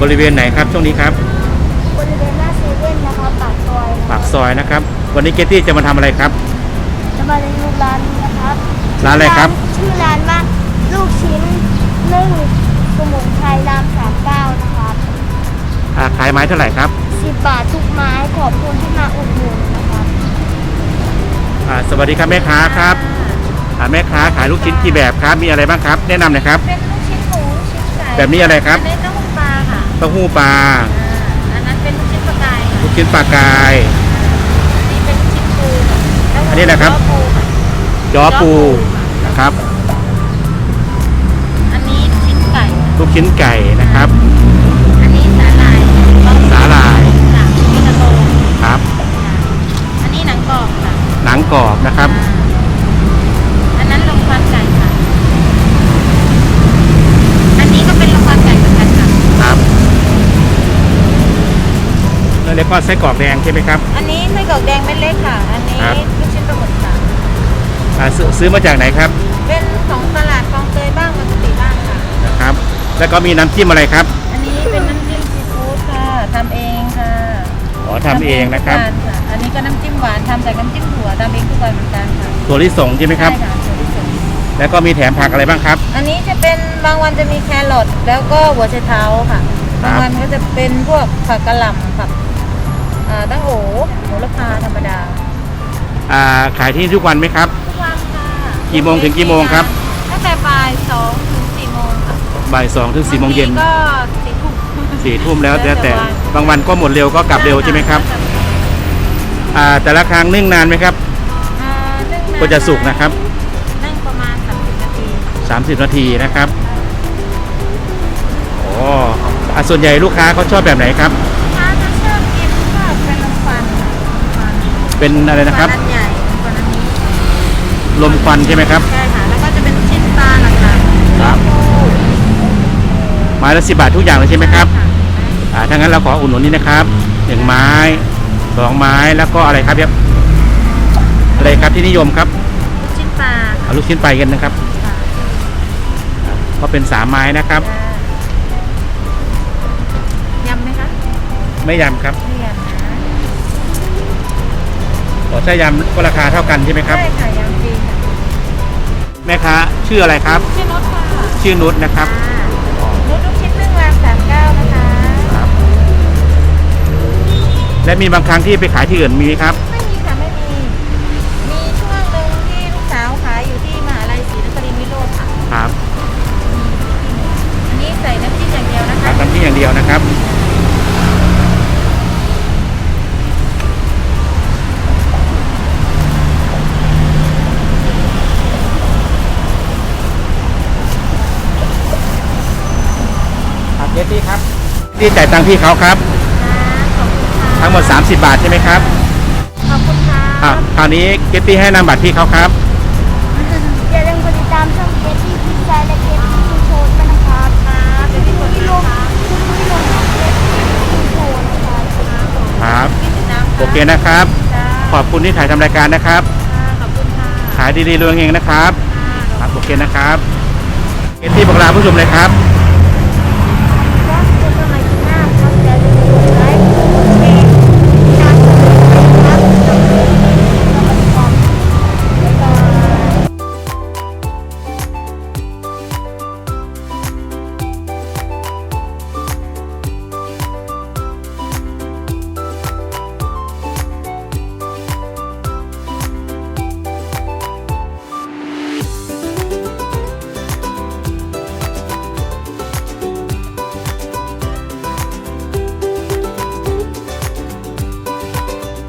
บริเวณไหนครับช่วงนี้ครับบริเวณหน้าเซเว่นนะครับปากซอยนะคปารับกซอยนะครับ วันนี้เกตตี้จะมาทำอะไรครับ จะมาในรูปร้านนี้นะครับร้านอะไรครับ ชื่อร้านว่าลูกชิ้นนึ่งสมุนไพรรามสามเก้านะครับอ่าขายไม้เท่าไหร่ครับสิบบาททุกไม้ขอบคุณที่มาอุดหนุนนะครับอ่าสวัสดีครับแม่ค้าครับอ่าแม่ค้าขายลูกชิ้นกี่แบบครับมีอะไรบ้างครับ แนะนำหน่อยครับ เป็นลูกชิ้นหมูลูกชิ้นไก่แบบนี้อะไรครับ อันนี้เต้าหู้ปลาค่ะ เต้าหู้ปลาอันนั้นเป็นลูกชิ้นปลากายค่ะลูกชิ้นปลากาย อันนี้เป็นลูกชิ้นปูค่ะแล้วก็อันนี้นะครับ ปูค่ะจอปูนะครับ อันนี้ลูกชิ้นไก่ค่ะลูกชิ้นไก่นะครับ อันนี้สาหร่ายสาหร่ายค่ะนี่กระโตงครับค่ะอันนี้หนังกรอบค่ะ หนังกรอบนะครับอัน แล้วเรียกว่าไส้กรอกแดงใช่ไหมครับ อันนี้ไส้กรอกแดงเม็ดเล็กค่ะ อันนี้ครับ ลูกชิ้นปลาหมึกค่ะ อ่าซื้อซื้อมาจากไหนครับเป็นของตลาดคลองเตยบ้างบางกะปิบ้างค่ะ นะครับ แล้วก็มีน้ำจิ้มอะไรครับอันนี้เป็นน้ำจิ้มซีฟู้ดค่ะทำเองค่ะอ๋อทำเองนะครับ ทำเองทุกวันค่ะ อันนี้ก็น้ำจิ้มหวานทำจากน้ำจิ้มถั่วทำเองทุกวันเหมือนกันค่ะตัวลิสงใช่ไหมครับ ใช่ค่ะถั่วลิสงแล้วก็มีแถมผักอะไรบ้างครับ อันนี้จะเป็นบางวันจะมีแครอทแล้วก็หัวไชเท้าค่ะ ครับ บางวันก็จะเป็นพวกผักกะหล่ำผัก อ่าตั้งโอโหระพาธรรมดา อ่าขายที่นี่ทุกวันไหมครับ ทุกวันค่ะกี่โมงถึงกี่โมงครับ ตั้งแต่บ่ายสองถึงสี่โมงค่ะบ่ายสองถึงสี่โมงเย็นบาทีก็สี่ทุ่มสี่ทุ่มแล้วแล้แต่วแต่แต่วันบางวันก็หมดเร็วก็กลับเร็วใช่ไหมครับอ่าแต่ละครั้งนึ่งนานไหมครับอ่านึ่งนานก็จะสุกนะครับนึ่งประมาณสามสิบนาที30 นาทีนะครับโอ้อะส่วนใหญ่ลูกค้าเขาชอบแบบไหนครับ เป็นอะไรนะครับควันอันใหญ่ควันอันนี้ลมควันใช่ไหมครับ ใช่ค่ะ แล้วก็จะเป็นชิ้นปลาหลักครับๆไม้ละสิบาททุกอย่างเลยใช่ไหมครับค่ะอ่าถ้างั้นเราขออุดหนุนนี่นะครับหนึ่งไม้สองไม้แล้วก็อะไรครับเนี่ยอะไรครับที่นิยมครับลูกชิ้นปลาเอาลูกชิ้นไปกันนะครับค่ะก็เป็นสามไม้นะครับ ยำไหมคะไม่ยำครับไม่ ยำนะขอใช้ยำก็ราคาเท่ากันใช่ไหมครับ ใช่ค่ะยำฟรีค่ะแม่ค้าชื่ออะไรครับ ชื่อนุชค่ะชื่อนุชนะครับนุชลูกชิ้นนึ่งรามสามเก้านะคะครับและมีบางครั้งที่ไปขายที่อื่นมีไหมครับ ไม่มีค่ะไม่มี ครับเจตี้ครับที่จ่ายตังค์พี่เขาครับขอบคุณค่ะทั้งหมด 30 บาทใช่ไหมครับขอบคุณค่ะอะคราวนี้เจตี้ให้นามบัตรพี่เขาครับ อย่าลืมกดติดตามช่องเคสที่พิซซ่าและเคสที่โชว์ด้วยนะครับครับเดี๋ยวพี่กดที่ลงคุณที่ลงเคสที่โชว์นะครับครับติดตามโอเคนะครับจ้าขอบคุณที่ถ่ายทำรายการนะครับค่ะขอบคุณค่ะขายดีๆรวยเฮงๆนะครับค่ะครับ โอเคนะครับเจตี้บอกลาผู้ชมเลยครับค